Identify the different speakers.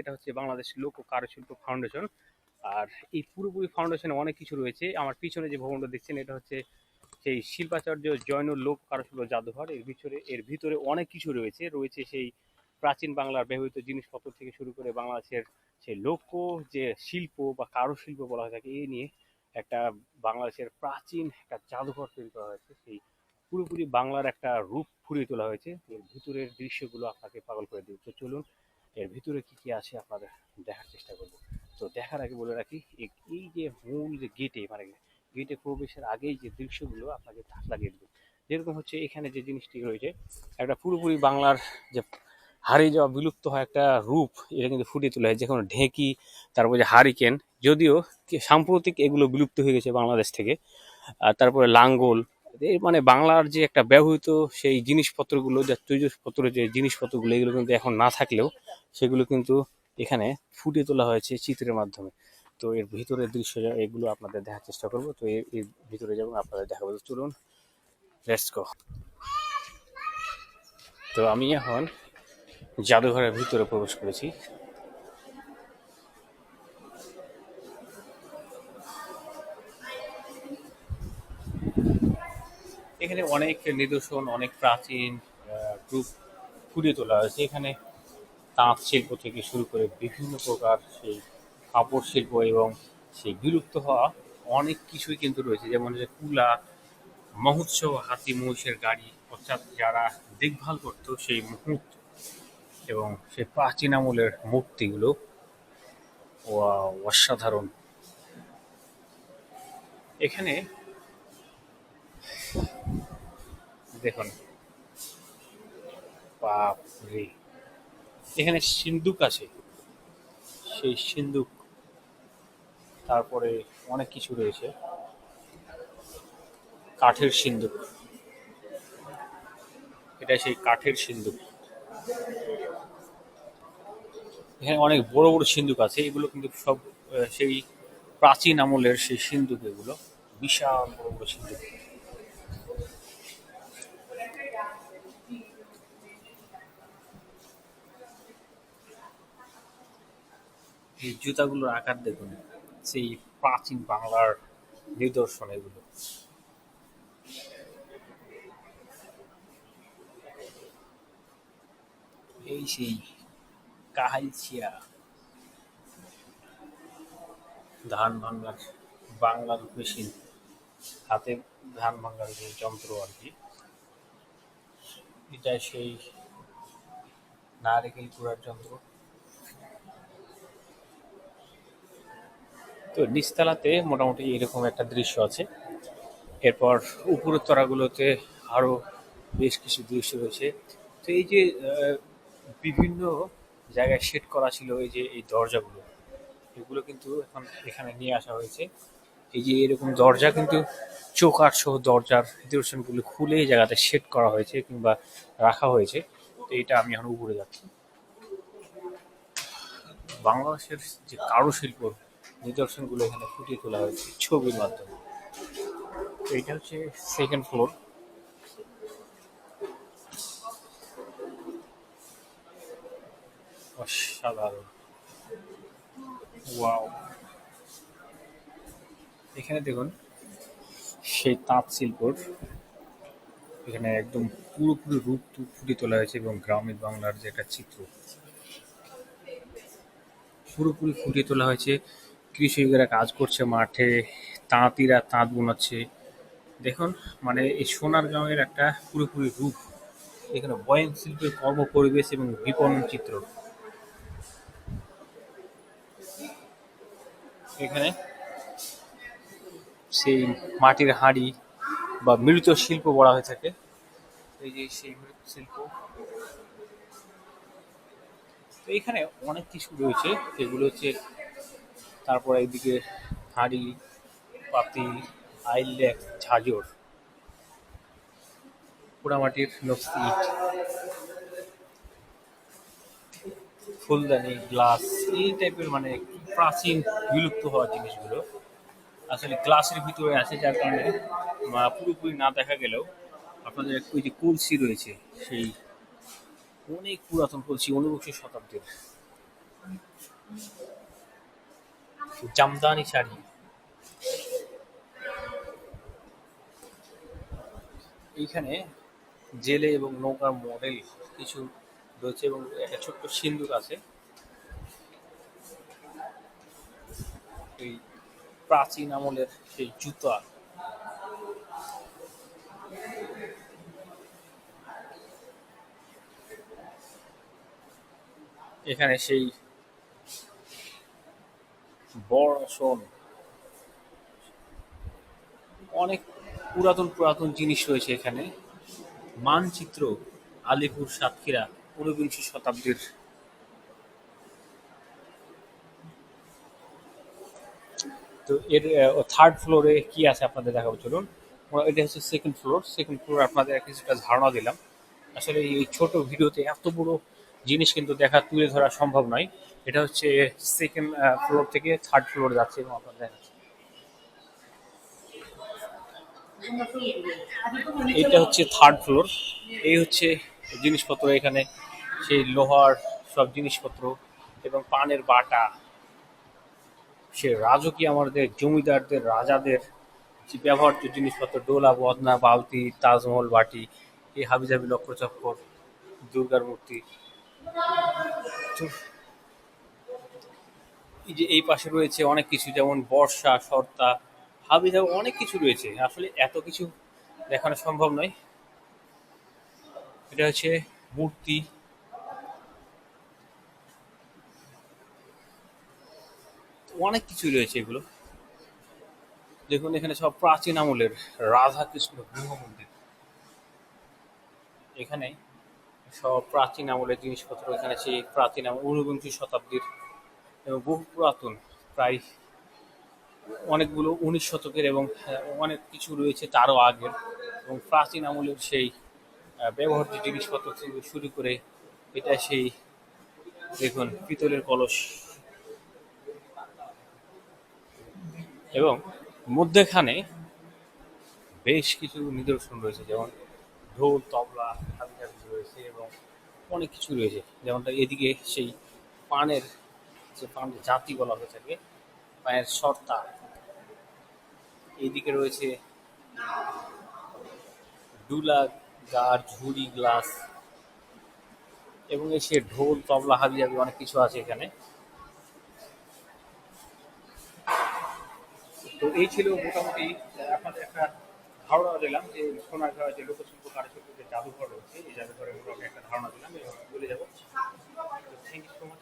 Speaker 1: এটা হচ্ছে বাংলাদেশ লোক ও কারুশিল্প ফাউন্ডেশন। আর এই পুরোপুরি ফাউন্ডেশনে অনেক কিছু রয়েছে। আমার পিছনে যে ভবনটা দেখছেন, এটা হচ্ছে সেই শিল্পাচার্য জৈন লোক কারুশিল্প জাদুঘর। এর ভিতরে এর ভিতরে অনেক কিছু রয়েছে। রয়েছে সেই প্রাচীন বাংলার ব্যবহৃত জিনিসপত্র থেকে শুরু করে বাংলাদেশের সেই লোক যে শিল্প বা কারুশিল্প বলা হয়ে থাকে এই নিয়ে একটা বাংলাদেশের প্রাচীন একটা জাদুঘর তৈরি করা হয়েছে। সেই পুরোপুরি বাংলার একটা রূপ ফুরিয়ে তোলা হয়েছে। এর ভিতরের দৃশ্যগুলো আপনাকে পাগল করে তো চলুন এর ভিতরে কি কি আছে আপনাদের দেখার চেষ্টা করব। তো দেখার আগে বলে রাখি, এই যে মূল যে গেটে মানে গেটে প্রবেশের আগেই যে দৃশ্যগুলো আপনাকে ধাক লাগিয়ে দেবে যেরকম হচ্ছে এখানে যে জিনিসটি রয়েছে, একটা পুরোপুরি বাংলার যে হারিয়ে যাওয়া বিলুপ্ত হয় একটা রূপ, এটা কিন্তু ফুটিয়ে তোলা হয় যেমন ঢেঁকি, তারপর যে হারিকেন, যদিও সাম্প্রতিক এগুলো বিলুপ্ত হয়ে গেছে বাংলাদেশ থেকে। আর তারপরে লাঙ্গল এই মানে বাংলার যে একটা ব্যবহৃত সেই জিনিসপত্রগুলো, যে তৈজসপত্র, যে জিনিসপত্রগুলো, এগুলো কিন্তু এখন না থাকলেও সেগুলো কিন্তু এখানে ফুটিয়ে তোলা হয়েছে চিত্রের মাধ্যমে। তো এর ভিতরের দৃশ্য এগুলো আপনাদের দেখার চেষ্টা করব। তো এর এর ভিতরে যেমন আপনাদের দেখাবো। চলুন লেটস তো আমি এখন জাদুঘরের ভিতরে প্রবেশ করেছি। এখানে অনেক নিদর্শন অনেক প্রাচীন আহ, রূপ ফুটিয়ে তোলা হয়েছে। এখানে তাঁত শিল্প থেকে শুরু করে বিভিন্ন প্রকার সেই কাপড় শিল্প এবং সেই বিলুপ্ত হওয়া অনেক কিছুই কিন্তু রয়েছে। যেমন যে কুলা মহোৎসব হাতি মহিষের গাড়ি অর্থাৎ যারা দেখভাল করতো সেই মুহূর্ত এবং সেই প্রাচীন আমলের মূর্তিগুলো অসাধারণ। এখানে দেখুন। বাপরে। এখানে সিন্দুক আছে। সেই সিন্দুক তারপরে অনেক কিছু রয়েছে। কাঠের সিন্দুক এটা সেই কাঠের সিন্দুক এখানে অনেক বড় বড় সিন্দুক আছে। এগুলো কিন্তু সব সেই প্রাচীন আমলের সেই সিন্দুক এগুলো। বিশাল বড় বড় সিন্দুক এই জুতাগুলোর আকার দেখুন, সেই প্রাচীন বাংলার নিদর্শন এগুলো। এই সেই কাহাইছিয়া ধান ভাঙার বাংলার মেশিন, হাতে ধান ভাঙার যে যন্ত্র আর কি, এটা সেই নারিকেল কুড়ার যন্ত্র। তো নিচতলাতে মোটামুটি এরকম একটা দৃশ্য আছে। এরপর উপরের তলাগুলোতে আরও বেশ কিছু দৃশ্য রয়েছে। তো এই যে বিভিন্ন জায়গায় সেট করা ছিল এই যে, এই দরজাগুলো, এগুলো কিন্তু এখন এখানে নিয়ে আসা হয়েছে। এই যে এরকম দরজা কিন্তু চোকার সহ দরজার নিদর্শনগুলো খুলে এই জায়গাতে সেট করা হয়েছে কিংবা রাখা হয়েছে। তো এটা আমি এখন উপরে যাচ্ছি। বাংলাদেশের যে কারুশিল্প নিদর্শনগুলো এখানে ফুটিয়ে তোলা হয়েছে ছবির মাধ্যমে। এটা হচ্ছে সেকেন্ড ফ্লোর অসাধারণ। ওয়াও এখানে দেখুন সেই তাঁত শিল্পর এখানে একদম পুরোপুরি রূপ ফুটিয়ে তোলা হয়েছে এবং গ্রামীণ বাংলার যে একটা চিত্র, পুরোপুরি ফুটিয়ে তোলা হয়েছে। কৃষকেরা কাজ করছে মাঠে, তাঁতিরা তাঁত বোনাচ্ছে। দেখুন মানে এই সোনার গ্রামের একটা পুরোপুরি রূপ। এখানে বয়ন শিল্পের কর্ম পরিবেশ এবং বিপণন চিত্র। এখানে সেই মাটির হাঁড়ি বা মৃত শিল্প বলা হয়ে থাকে। এই যে সেই মৃত শিল্প। তো এখানে অনেক কিছু রয়েছে। যেগুলো হচ্ছে তারপর এইদিকে হাঁড়ি পাতি আইল্যাক, ঝাঁঝর। পোড়ামাটির নকশি ইট ফুলদানি, গ্লাস, এই টাইপের মানে প্রাচীন বিলুপ্ত হওয়া জিনিসগুলো আসলে গ্লাসের ভিতরে আছে, যার কারণে পুরোপুরি না দেখা গেলেও আপনাদের ওই যে কলসি রয়েছে, সেই অনেক পুরাতন কলসি, ঊনবিংশ শতাব্দীর। জামদানি শাড়ি। এইখানে জেলে এবং নৌকার মডেল কিছু রয়েছে এবং একটা ছোট্ট সিন্দুক আছে। এই প্রাচীন আমলের সেই জুতা। এখানে সেই বড় আসন অনেক পুরাতন পুরাতন জিনিস রয়েছে এখানে। মানচিত্র আলিপুর সাতক্ষীরা ঊনবিংশ শতাব্দীর। তো এর থার্ড ফ্লোরে কি আছে আপনাদের দেখাবো, চলুন। এটা হচ্ছে সেকেন্ড ফ্লোর সেকেন্ড ফ্লোর আপনাদের কিছুটা ধারণা দিলাম। আসলে এই ছোট ভিডিওতে এত বড় জিনিস কিন্তু দেখা তুলে ধরা সম্ভব নয়। এটা হচ্ছে সেকেন্ড ফ্লোর থেকে থার্ড ফ্লোর যাচ্ছে এবং আপনাদের দেখাচ্ছি এটা হচ্ছে থার্ড ফ্লোর এই হচ্ছে জিনিসপত্র এখানে, সেই লোহার সব জিনিসপত্র এবং পানের বাটা। সে রাজকীয় আমাদের জমিদারদের, রাজাদের যে ব্যবহার্য জিনিসপত্র, ডোলা, বদনা, বালতি, তাজমহল, বাটি, এই হাবিজাবি লক্ষ্যচক্কর দুর্গার মূর্তি এই যে এই পাশে রয়েছে অনেক কিছু, যেমন বর্ষা, সর্তা হাবিজাবি অনেক কিছু রয়েছে। আসলে এত কিছু দেখানো সম্ভব নয়। এটা হচ্ছে মূর্তি। অনেক কিছু রয়েছে এগুলো। দেখুন, এখানে সব প্রাচীন আমলের রাধা কৃষ্ণ গৃহ মন্দির এখানে সব প্রাচীন আমলের জিনিসপত্র এখানে সেই প্রাচীন আমল ঊনবিংশ শতাব্দীর এবং বহু পুরাতন প্রায় অনেকগুলো উনিশ শতকের এবং আহ, অনেক কিছু রয়েছে তারও আগের। এবং প্রাচীন আমলের সেই ব্যবহৃত জিনিসপত্র থেকে শুরু করে এটা সেই দেখুন পিতলের কলস এবং মধ্যেখানে বেশ কিছু নিদর্শন রয়েছে যেমন ঢোল, তবলা হাবিজাবি রয়েছে এবং অনেক কিছু রয়েছে। যেমনটা এদিকে সেই পানের, যে পানের জাতি বলা হয়ে থাকে, পায়ের সর্তা এদিকে রয়েছে ডুলা, গার, ঝুড়ি, গ্লাস এবং এসে ঢোল, তবলা হাবিজাবি অনেক কিছু আছে এখানে। তো এই ছিল মোটামুটি আপনাদের একটা ধারণা দিলাম যে সোনারগাঁও যে লোকশিল্প কারুশিল্প যে জাদুঘর রয়েছে, এই জাদুঘরের আমরা একটা ধারণা দিলাম এবং বলে যাব। Thank you so much